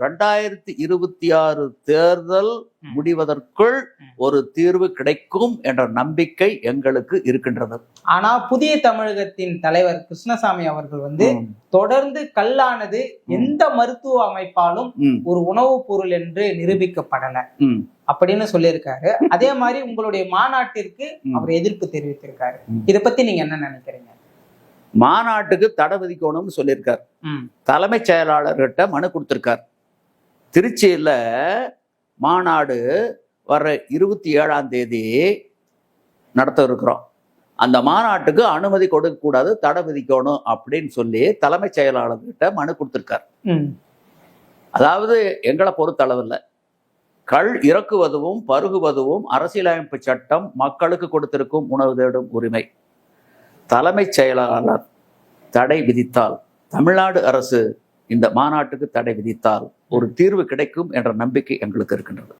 ரெண்டாயிரத்தி இருபத்தி ஆறு தேர்தல். முடிவதற்குள். ஒரு தீர்வு கிடைக்கும் என்ற நம்பிக்கை எங்களுக்கு இருக்கின்றது ஆனா புதிய தமிழகத்தின் தலைவர் கிருஷ்ணசாமி அவர்கள் வந்து. தொடர்ந்து கல்லானது எந்த மருத்துவ அமைப்பாலும். ஒரு உணவுப் பொருள் என்று நிரூபிக்கப்படல. அப்படின்னு சொல்லியிருக்காரு அதே மாதிரி உங்களுடைய மாநாட்டிற்கு. அவர் எதிர்ப்பு தெரிவித்திருக்காரு. இத பத்தி நீங்க என்ன நினைக்கிறீங்க மாநாட்டுக்கு தடை விதிக்கணும்னு சொல்லியிருக்கார். தலைமைச் செயலாளர்கிட்ட மனு கொடுத்திருக்கார் திருச்சியில மாநாடு வர இருபத்தி ஏழாம் தேதி நடத்த இருக்கிறோம் அந்த மாநாட்டுக்கு அனுமதி கொடுக்கக்கூடாது தடை விதிக்கணும் அப்படின்னு சொல்லி தலைமைச் செயலாளர்கிட்ட மனு கொடுத்திருக்கார். அதாவது எங்களை பொறுத்தளவில் கள் இறக்குவதும் பருகுவதும் அரசியலமைப்பு சட்டம் மக்களுக்கு கொடுத்திருக்கும் உணவு தேடும் உரிமை. தலைமைச் செயலாளர் தடை விதித்தால் தமிழ்நாடு அரசு இந்த மாநாட்டுக்கு தடை விதித்தால் ஒரு தீர்வு கிடைக்கும் என்ற நம்பிக்கை எங்களுக்கு இருக்கின்றது.